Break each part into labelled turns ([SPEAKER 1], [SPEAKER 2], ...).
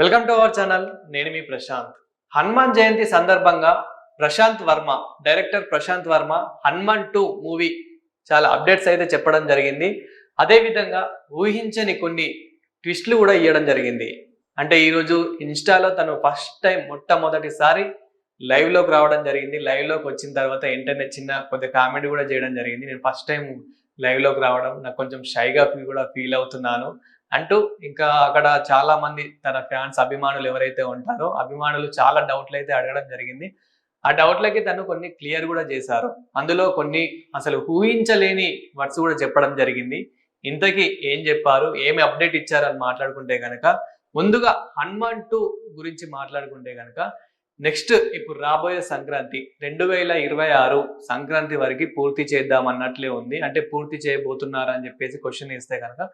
[SPEAKER 1] Welcome to our channel నేను మీ ప్రశాంత్. హనుమాన్ జయంతి సందర్భంగా Prashanth Varma director Prashanth Varma Hanuman two movie చాలా updates అయితే చెప్పడం జరిగింది. అదేవిధంగా ఊహించని కొన్ని ట్విస్ట్లు కూడా ఇవ్వడం జరిగింది. అంటే ఈరోజు ఇన్స్టాలో తను ఫస్ట్ టైం మొట్టమొదటిసారి లైవ్లోకి రావడం జరిగింది. లైవ్లోకి వచ్చిన తర్వాత వెంటనే చిన్న కొద్ది కామెడీ కూడా చేయడం జరిగింది. నేను ఫస్ట్ టైం లైవ్లోకి రావడం నాకు కొంచెం షైగా కూడా ఫీల్ అవుతున్నాను. అంటూ ఇంకా అక్కడ చాలా మంది తన ఫ్యాన్స్ అభిమానులు ఎవరైతే ఉంటారో అభిమానులు చాలా డౌట్లు అయితే అడగడం జరిగింది. ఆ డౌట్లకి తను కొన్ని క్లియర్ కూడా చేశారు. అందులో కొన్ని అసలు ఊహించలేని వర్డ్స్ కూడా చెప్పడం జరిగింది. ఇంతకీ ఏం చెప్పారు? ఏమి అప్డేట్ ఇచ్చారని మాట్లాడుకుంటే కనుక ముందుగా హనుమాన్ టూ గురించి మాట్లాడుకుంటే కనుక నెక్స్ట్ ఇప్పుడు రాబోయే సంక్రాంతి రెండు వేల ఇరవై ఆరు సంక్రాంతి వరకు పూర్తి చేద్దాం అన్నట్లే ఉంది. అంటే పూర్తి చేయబోతున్నారా అని చెప్పేసి క్వశ్చన్ వేస్తే కనుక.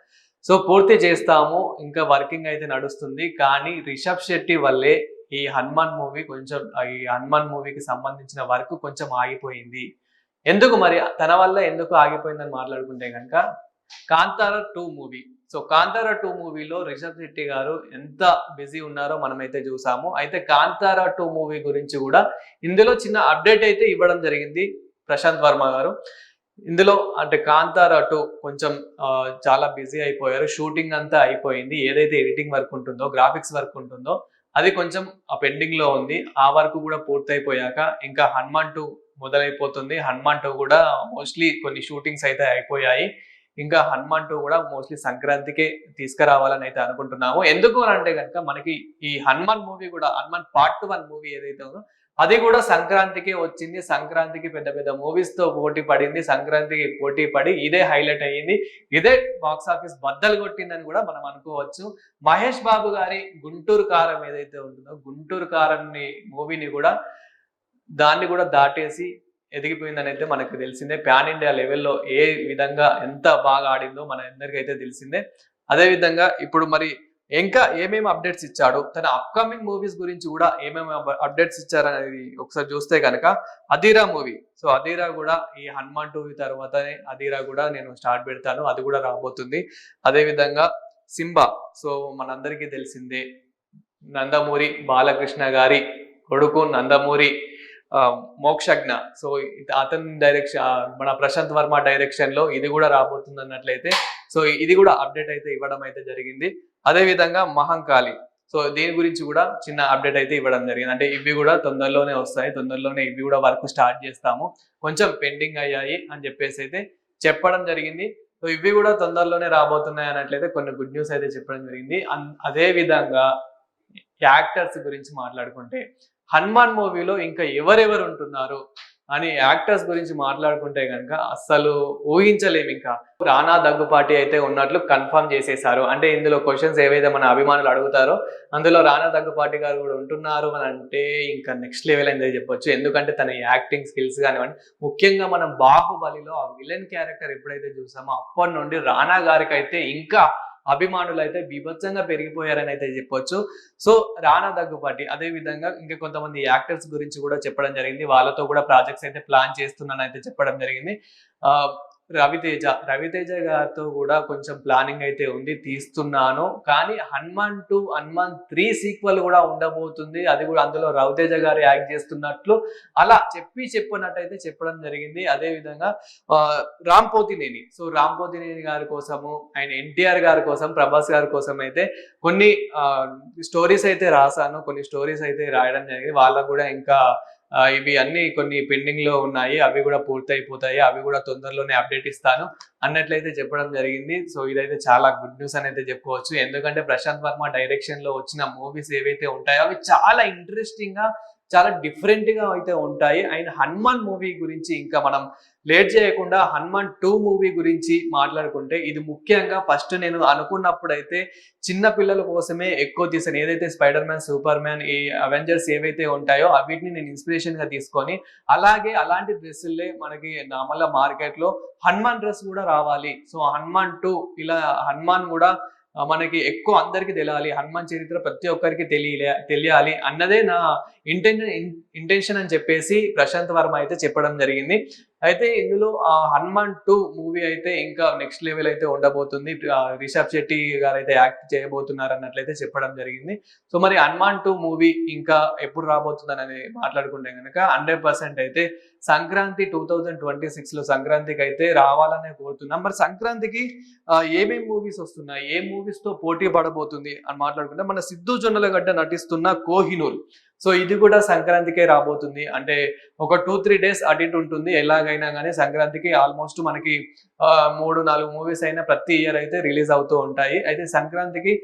[SPEAKER 1] సో పూర్తి చేస్తాము. ఇంకా వర్కింగ్ అయితే నడుస్తుంది. కానీ రిషబ్ శెట్టి వల్లే ఈ హనుమాన్ మూవీ కొంచెం ఈ హనుమాన్ మూవీకి సంబంధించిన వర్క్ కొంచెం ఆగిపోయింది. ఎందుకు మరి? తన వల్ల ఎందుకు ఆగిపోయిందని మాట్లాడుకుంటే కనుక Kantara two movie. So Kantara two మూవీలో రిషబ్ శెట్టి గారు ఎంత బిజీ ఉన్నారో మనమైతే చూసాము. అయితే కాంతారా టూ మూవీ గురించి కూడా ఇందులో చిన్న అప్డేట్ అయితే ఇవ్వడం జరిగింది ప్రశాంత్ వర్మ గారు. ఇందులో అంటే కాంతారా టూ కొంచెం చాలా బిజీ అయిపోయారు. షూటింగ్ అంతా అయిపోయింది. ఏదైతే ఎడిటింగ్ వర్క్ ఉంటుందో గ్రాఫిక్స్ వర్క్ ఉంటుందో అది కొంచెం పెండింగ్లో ఉంది. ఆ వర్క్ కూడా పూర్తయిపోయాక ఇంకా హనుమాన్ టూ మొదలైపోతుంది. హనుమాన్ టూ కూడా మోస్ట్లీ కొన్ని షూటింగ్స్ అయితే అయిపోయాయి. ఇంకా హనుమాన్ టూ కూడా మోస్ట్లీ సంక్రాంతికే తీసుకురావాలని అయితే అనుకుంటున్నాము. ఎందుకు అని అంటే కనుక మనకి ఈ హనుమాన్ మూవీ కూడా హనుమాన్ పార్ట్ వన్ మూవీ ఏదైతే ఉందో అది కూడా సంక్రాంతికే వచ్చింది. సంక్రాంతికి పెద్ద పెద్ద మూవీస్తో పోటీ పడింది. సంక్రాంతికి పోటీ పడి ఇదే హైలైట్ అయ్యింది. ఇదే బాక్స్ ఆఫీస్ బద్దలు కొట్టిందని కూడా మనం అనుకోవచ్చు. మహేష్ బాబు గారి గుంటూరు కారం ఏదైతే ఉంటుందో గుంటూరు కారం మూవీని కూడా దాన్ని కూడా దాటేసి ఎదిగిపోయిందని అయితే మనకు తెలిసిందే. ప్యాన్ ఇండియా లెవెల్లో ఏ విధంగా ఎంత బాగా ఆడిందో మన అందరికీ అయితే తెలిసిందే. అదే విధంగా ఇప్పుడు మరి ఇంకా ఏమేమి అప్డేట్స్ ఇచ్చాడు? తన అప్కమింగ్ మూవీస్ గురించి కూడా ఏమేమి అప్డేట్స్ ఇచ్చారనేది ఒకసారి చూస్తే కనుక అధీరా మూవీ సో అధీరా కూడా ఈ హనుమాన్ టూ తర్వాతనే అధీరా కూడా నేను స్టార్ట్ పెడతాను. అది కూడా రాబోతుంది. అదే విధంగా సింబా. సో మనందరికీ తెలిసిందే. నందమూరి బాలకృష్ణ గారి కొడుకు నందమూరి మోక్షజ్ఞ. సో అతని డైరెక్షన్ మన ప్రశాంత్ వర్మ డైరెక్షన్లో ఇది కూడా రాబోతుంది అన్నట్లయితే సో ఇది కూడా అప్డేట్ అయితే ఇవ్వడం అయితే జరిగింది. అదే విధంగా మహంకాళి. సో దీని గురించి కూడా చిన్న అప్డేట్ అయితే ఇవ్వడం జరిగింది. అంటే ఇవి కూడా తొందరలోనే వస్తాయి తొందరలోనే ఇవి కూడా వర్క్ స్టార్ట్ చేస్తాము. కొంచెం పెండింగ్ అయ్యాయి అని చెప్పేసి అయితే చెప్పడం జరిగింది. సో ఇవి కూడా తొందరలోనే రాబోతున్నాయి అన్నట్లయితే కొన్ని గుడ్ న్యూస్ అయితే చెప్పడం జరిగింది. అదే విధంగా యాక్టర్స్ గురించి మాట్లాడుకుంటే హనుమాన్ మూవీలో ఇంకా ఎవరెవరు ఉంటున్నారు అని యాక్టర్స్ గురించి మాట్లాడుకుంటే కనుక అస్సలు ఊహించలేము ఇంకా. రానా దగ్గుపాటి అయితే ఉన్నట్లు కన్ఫర్మ్ చేసేసారు అంటే ఇందులో క్వశ్చన్స్ ఏవైతే మన అభిమానులు అడుగుతారో అందులో రానా దగ్గుపాటి గారు కూడా ఉంటున్నారు అని అంటే ఇంకా నెక్స్ట్ లెవెల్ అనేది చెప్పొచ్చు. ఎందుకంటే తన యాక్టింగ్ స్కిల్స్ కానివ్వండి ముఖ్యంగా మనం బాహుబలిలో ఆ విలన్ క్యారెక్టర్ ఎప్పుడైతే చూసామో అప్పటి నుండి రానా గారికి అయితే ఇంకా అభిమానులు అయితే బీభత్సంగా పెరిగిపోయారని అయితే చెప్పొచ్చు. సో రానా దగ్గుపాటి అదే విధంగా ఇంకా కొంతమంది యాక్టర్స్ గురించి కూడా చెప్పడం జరిగింది. వాళ్ళతో కూడా ప్రాజెక్ట్స్ అయితే ప్లాన్ చేస్తున్నానని అయితే చెప్పడం జరిగింది. ఆ రవితేజ రవితేజ గారితో కూడా కొంచెం ప్లానింగ్ అయితే ఉంది తీస్తున్నాను. కానీ Hanuman two Hanuman three sequel కూడా ఉండబోతుంది. అది కూడా అందులో రవితేజ గారు యాక్ట్ చేస్తున్నట్లు అలా చెప్పి చెప్పినట్టయితే చెప్పడం జరిగింది. అదే విధంగా రామ్ పోతినేని. సో రామ్ పోతినేని గారి కోసము ఆయన ఎన్టీఆర్ గారి కోసం ప్రభాస్ గారి కోసం అయితే కొన్ని స్టోరీస్ అయితే రాశాను. కొన్ని స్టోరీస్ అయితే రాయడం జరిగింది. వాళ్ళకు కూడా ఇంకా ఇవి అన్ని కొన్ని పెండింగ్లో ఉన్నాయి. అవి కూడా పూర్తయిపోతాయి. అవి కూడా తొందరలోనే అప్డేట్ ఇస్తాను. అన్నట్లయితే చెప్పడం జరిగింది. సో ఇదైతే చాలా గుడ్ న్యూస్ అని అయితే చెప్పుకోవచ్చు. ఎందుకంటే ప్రశాంత్ వర్మ డైరెక్షన్లో వచ్చిన మూవీస్ ఏవైతే ఉంటాయో అవి చాలా ఇంట్రెస్టింగ్గా చాలా డిఫరెంట్గా అయితే ఉంటాయి. అండ్ హనుమాన్ మూవీ గురించి ఇంకా మనం లేట్ చేయకుండా హనుమాన్ టూ మూవీ గురించి మాట్లాడుకుంటే ఇది ముఖ్యంగా ఫస్ట్ నేను అనుకున్నప్పుడైతే చిన్న పిల్లల కోసమే ఎక్కువ తీసాను. ఏదైతే స్పైడర్ మ్యాన్ సూపర్ మ్యాన్ ఈ అవెంజర్స్ ఏవైతే ఉంటాయో అవిటిని నేను ఇన్స్పిరేషన్గా తీసుకొని అలాగే అలాంటి డ్రెస్సులే మనకి నార్మల్ మార్కెట్లో హనుమాన్ డ్రెస్ కూడా రావాలి. సో హనుమాన్ టూ ఇలా హనుమాన్ కూడా మనకి ఎక్కువ అందరికి తెలియాలి హనుమాన్ చరిత్ర ప్రతి ఒక్కరికి తెలియలే తెలియాలి అన్నదే నా ఇంటెన్షన్ ఇంటెన్షన్ అని చెప్పేసి ప్రశాంత్ వర్మ అయితే చెప్పడం జరిగింది. అయితే ఇందులో ఆ హనుమాన్ టూ మూవీ అయితే ఇంకా నెక్స్ట్ లెవెల్ అయితే ఉండబోతుంది. రిషబ్ శెట్టి గారు అయితే యాక్ట్ చేయబోతున్నారు అన్నట్లయితే చెప్పడం జరిగింది. సో మరి హనుమాన్ టూ మూవీ ఇంకా ఎప్పుడు రాబోతుందని అని మాట్లాడుకుంటే కనుక హండ్రెడ్ పర్సెంట్ అయితే సంక్రాంతి టూ థౌజండ్ ట్వంటీ సిక్స్లో సంక్రాంతికి అయితే రావాలనే కోరుతున్నాం. మరి సంక్రాంతికి ఏమేమి ఏమేం మూవీస్ వస్తున్నాయి? ఏ మూవీస్తో పోటీ పడబోతుంది అని మాట్లాడుకుంటే మన సిద్ధు జొన్నలగడ్డ నటిస్తున్న కోహినూర్. సో ఇది కూడా సంక్రాంతికే రాబోతుంది. అంటే ఒక టూ త్రీ డేస్ అడిట్ ఉంటుంది. ఎలాగైనా కానీ సంక్రాంతికి ఆల్మోస్ట్ మనకి మూడు నాలుగు మూవీస్ అయినా ప్రతి ఇయర్ అయితే రిలీజ్ అవుతూ ఉంటాయి. అయితే సంక్రాంతికి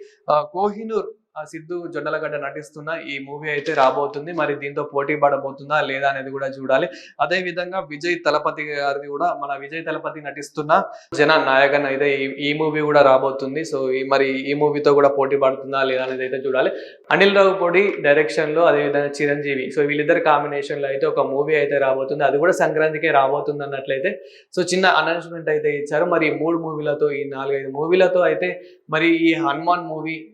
[SPEAKER 1] కోహినూర్ సిద్ధు జొన్నలగడ్డ నటిస్తున్న ఈ మూవీ అయితే రాబోతుంది. మరి దీంతో పోటీ పడబోతుందా లేదా అనేది కూడా చూడాలి. అదే విధంగా విజయ్ తలపతి గారిది కూడా మన విజయ్ తలపతి నటిస్తున్న జన నాయకన్ అయితే ఈ- మూవీ కూడా రాబోతుంది. సో ఈ- మరి ఈ మూవీతో కూడా పోటీ పడుతుందా లేదా అనేది అయితే చూడాలి. అనిల్ రావుపూడి డైరెక్షన్లో అదే విధంగా చిరంజీవి. సో వీళ్ళిద్దరు కాంబినేషన్లో అయితే ఒక మూవీ అయితే రాబోతుంది. అది కూడా సంక్రాంతికే రాబోతుంది అన్నట్లయితే. సో చిన్న అనౌన్స్మెంట్ అయితే ఇచ్చారు. మరి మూడు మూవీలతో ఈ నాలుగైదు మూవీలతో అయితే మరి ఈ హనుమాన్ మూవీ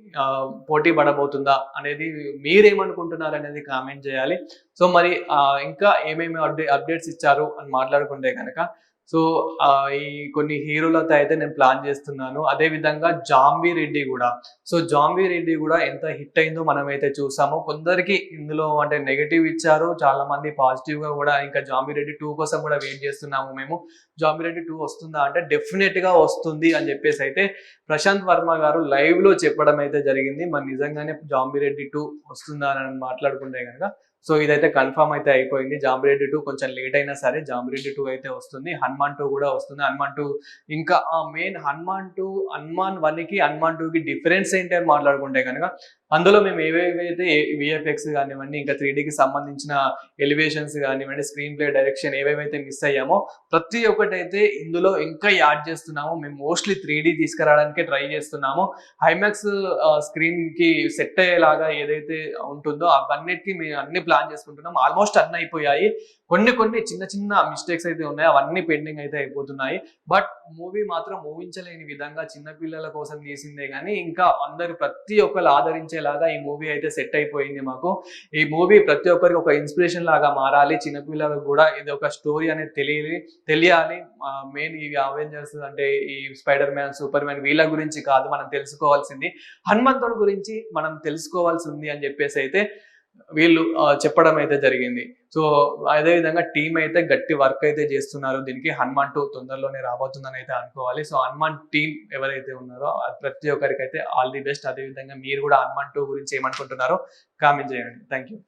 [SPEAKER 1] పోటీ పడబోతుందా అనేది మీరేమనుకుంటున్నారు అనేది కామెంట్ చేయాలి. సో మరి ఆ, ఇంకా ఏమేమి అప్డే అప్డేట్స్ ఇచ్చారు అని మాట్లాడుకుంటే కనుక సో ఈ కొన్ని హీరోలతో అయితే నేను ప్లాన్ చేస్తున్నాను. అదే విధంగా జాంబీ రెడ్డి కూడా. సో జాంబీ రెడ్డి కూడా ఎంత హిట్ అయిందో మనం అయితే చూసాము. కొందరికి ఇందులో అంటే నెగటివ్ ఇచ్చారు. చాలా మంది పాజిటివ్గా కూడా ఇంకా జాంబీ రెడ్డి టూ కోసం కూడా వెయిట్ చేస్తున్నాము మేము. జాంబీ రెడ్డి టూ వస్తుందా అంటే డెఫినెట్గా వస్తుంది అని చెప్పేసి అయితే ప్రశాంత్ వర్మ గారు లైవ్లో చెప్పడం అయితే జరిగింది. మరి నిజంగానే జాంబీ రెడ్డి టూ వస్తుందా అని మాట్లాడుకుంటే కనుక సో ఇదైతే కన్ఫర్మ్ అయితే అయిపోయింది. జాంబిరెడ్డి టూ కొంచెం లేట్ అయినా సరే జాంబిరెడ్డి టూ అయితే వస్తుంది. హనుమాన్ టూ కూడా వస్తుంది. హనుమాన్ టూ ఇంకా ఆ మెయిన్ హనుమాన్ టూ హనుమాన్ వన్కి హనుమాన్ టూ కి డిఫరెన్స్ ఏంటి అని మాట్లాడుకుంటే కనుక అందులో మేము ఏవేవైతే విఎఫ్ఎక్స్ కానివ్వండి ఇంకా త్రీ కి సంబంధించిన ఎలివేషన్స్ కానివ్వండి స్క్రీన్ ప్లే డైరెక్షన్ ఏవేవైతే మిస్ అయ్యామో ప్రతి ఒక్కటి అయితే ఇందులో ఇంకా యాడ్ చేస్తున్నాము. మేము మోస్ట్లీ త్రీ తీసుకురావడానికి ట్రై చేస్తున్నాము. హైమాక్స్ స్క్రీన్కి సెట్ అయ్యేలాగా ఏదైతే ఉంటుందో అవన్నిటికీ మేము అన్ని ప్లాన్ చేసుకుంటున్నాం. ఆల్మోస్ట్ అన్ని అయిపోయాయి. కొన్ని కొన్ని చిన్న చిన్న మిస్టేక్స్ అయితే ఉన్నాయి. అవన్నీ పెండింగ్ అయితే అయిపోతున్నాయి. బట్ మూవీ మాత్రం ఊహించలేని విధంగా చిన్న పిల్లల కోసం తీసిందే కానీ ఇంకా అందరు ప్రతి ఒక్కరు ఆదరించేలాగా ఈ మూవీ అయితే సెట్ అయిపోయింది మాకు. ఈ మూవీ ప్రతి ఒక్కరికి ఒక ఇన్స్పిరేషన్ లాగా మారాలి. చిన్నపిల్లలకు కూడా ఇది ఒక స్టోరీ అనేది తెలియాలి. తెలియాలి. మెయిన్ ఈ అవెంజర్స్ అంటే ఈ స్పైడర్ మ్యాన్ సూపర్ మ్యాన్ వీళ్ళ గురించి కాదు. మనం తెలుసుకోవాల్సింది హనుమంతుడి గురించి మనం తెలుసుకోవాల్సి ఉంది అని చెప్పేసి అయితే వీళ్ళు చెప్పడం అయితే జరిగింది. సో అదే విధంగా టీం అయితే గట్టి వర్క్ అయితే చేస్తున్నారు. దీనికి హనుమాన్ టూ తొందరలోనే రాబోతుందని అయితే అనుకోవాలి. సో హనుమాన్ టీం ఎవరైతే ఉన్నారో ప్రతి ఒక్కరికి అయితే ఆల్ ది బెస్ట్. అదే విధంగా మీరు కూడా హనుమాన్ టూ గురించి ఏమనుకుంటున్నారో కామెంట్ చేయండి. Thank you